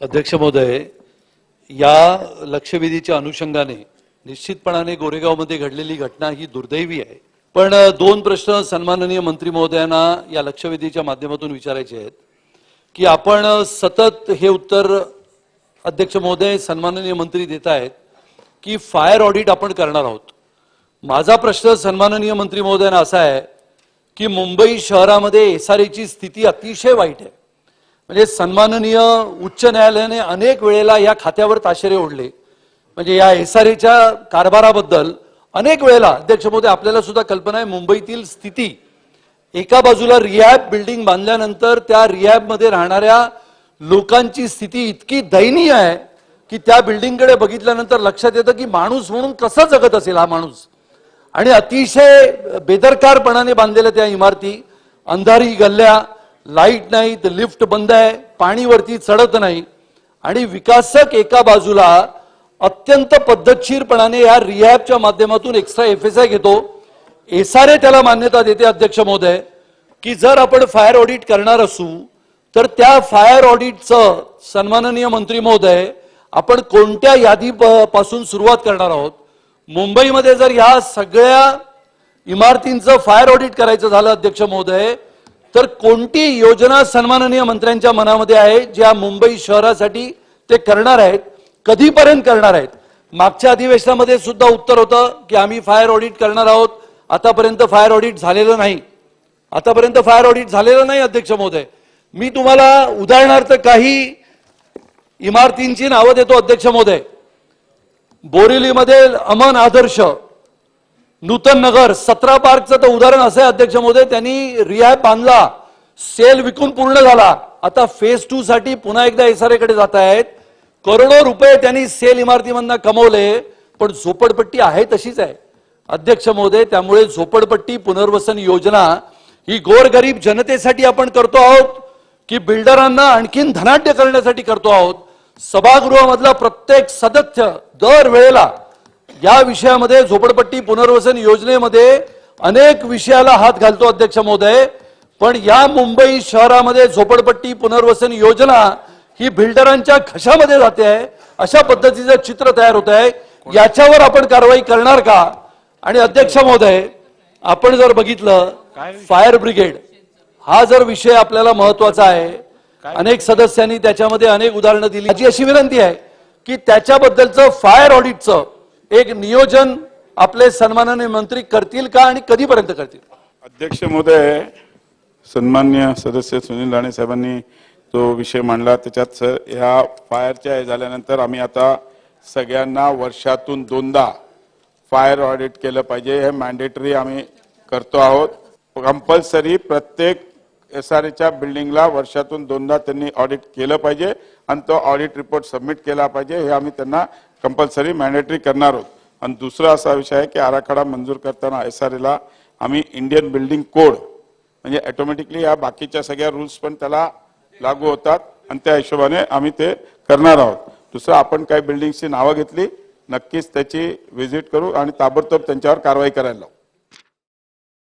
अध्यक्ष महोदय या लक्षवेधीच्या अनुषंगाने निश्चितपणाने गोरेगावमध्ये घडलेली घटना ही दुर्दैवी आहे. पण दोन प्रश्न सन्माननीय मंत्री महोदयांना या लक्षवेधीच्या माध्यमातून विचारायचे आहेत. की आपण सतत हे उत्तर अध्यक्ष महोदय सन्माननीय मंत्री देत आहेत की फायर ऑडिट आपण करणार आहोत. माझा प्रश्न सन्माननीय मंत्री महोदयांना असा आहे की मुंबई शहरामध्ये एस आर एची स्थिती अतिशय वाईट आहे. म्हणजे सन्माननीय उच्च न्यायालयाने अनेक वेळेला या खात्यावर ताशेरे ओढले. म्हणजे या एस आर एच्या कारभाराबद्दल अनेक वेळेला अध्यक्ष महोदय आपल्याला सुद्धा कल्पना आहे मुंबईतील स्थिती. एका बाजूला रिहॅब बिल्डिंग बांधल्यानंतर त्या रिहॅबमध्ये राहणाऱ्या लोकांची स्थिती इतकी दयनीय आहे की त्या बिल्डिंगकडे बघितल्यानंतर लक्षात येतं की माणूस म्हणून कसं जगत असेल हा माणूस. आणि अतिशय बेदरकारपणाने बांधलेल्या त्या इमारती अंधारी गल्ल्या लाइट नाही तर लिफ्ट बंद आहे पाणी वरती चढत नाही. आणि विकासक एका बाजूला अत्यंत पद्धतशीरपणाने या रिहॅबच्या माध्यमातून एक्स्ट्रा एफ एस आय घेतो. एस आर ए त्याला मान्यता देते अध्यक्ष महोदय की जर आपण फायर ऑडिट करणार असू तर त्या फायर ऑडिटचं सन्माननीय मंत्री महोदय आपण कोणत्या यादी पासून सुरुवात करणार आहोत? मुंबईमध्ये जर ह्या सगळ्या इमारतींचं फायर ऑडिट करायचं झालं अध्यक्ष महोदय तर कोणती योजना सन्माननीय मंत्र्यांच्या मनामध्ये आहे ज्या मुंबई शहरासाठी ते करणार आहेत कधीपर्यंत करणार आहेत? मागच्या अधिवेशनामध्ये सुद्धा उत्तर होतं की आम्ही फायर ऑडिट करणार आहोत. आतापर्यंत फायर ऑडिट झालेलं नाही. आतापर्यंत फायर ऑडिट झालेलं नाही अध्यक्ष महोदय. मी तुम्हाला उदाहरणार्थ काही इमारतींची नावं देतो अध्यक्ष महोदय. बोरिवलीमध्ये अमन आदर्श नूतन नगर सतरा पार्कचं तर उदाहरण असं आहे अध्यक्ष महोदय त्यांनी रियाय बांधला सेल विकून पूर्ण झाला. आता फेज टू साठी पुन्हा एकदा एसआरएकडे जात आहेत. करोडो रुपये त्यांनी सेल इमारतीमधनं कमवले पण झोपडपट्टी आहे तशीच आहे. अध्यक्ष महोदय त्यामुळे झोपडपट्टी पुनर्वसन योजना ही गोरगरीब जनतेसाठी आपण करतो आहोत की बिल्डरांना आणखीन धनाढ्य करण्यासाठी करतो आहोत. सभागृहामधला प्रत्येक सदस्य दर वेळेला या विषयामध्ये झोपडपट्टी पुनर्वसन योजनेमध्ये अनेक विषयाला हात घालतो अध्यक्ष महोदय. पण या मुंबई शहरामध्ये झोपडपट्टी पुनर्वसन योजना ही बिल्डरांच्या घशामध्ये जाते आहे. अशा पद्धतीचं चित्र तयार होत आहे. याच्यावर आपण कारवाई करणार का? आणि अध्यक्ष महोदय आपण जर बघितलं फायर ब्रिगेड हा जर विषय आपल्याला महत्त्वाचा आहे. अनेक सदस्यांनी त्याच्यामध्ये अनेक उदाहरणं दिली. माझी अशी विनंती आहे की त्याच्याबद्दलचं फायर ऑडिटचं एक नियोजन आपले सन्माननीय मंत्री करतील का आणि कधीपर्यंत करतील? अध्यक्ष महोदय सन्मान्य सदस्य सुनील राणे साहेबांनी जो विषय मांडला त्याच्यात सर ह्या फायरच्या हे झाल्यानंतर आम्ही आता सगळ्यांना वर्षातून दोनदा फायर ऑडिट केलं पाहिजे. हे मॅन्डेटरी आम्ही करतो आहोत. कंपल्सरी प्रत्येक एस आर एच्या बिल्डिंगला वर्षातून दोनदा त्यांनी ऑडिट केलं पाहिजे आणि तो ऑडिट रिपोर्ट सबमिट केला पाहिजे हे आम्ही त्यांना कंपल्सरी मॅन्डेटरी करणार आहोत. आणि दुसरा असा विषय आहे की आराखडा मंजूर करताना एस आर एला आम्ही इंडियन बिल्डिंग कोड म्हणजे ऑटोमॅटिकली या बाकीच्या सगळ्या रूल्स पण त्याला लागू होतात आणि त्या हिशोबाने आम्ही ते करणार आहोत. दुसरं आपण काही बिल्डिंगची नावं घेतली नक्कीच त्याची व्हिजिट करू आणि ताबडतोब त्यांच्यावर कारवाई करायला लावू.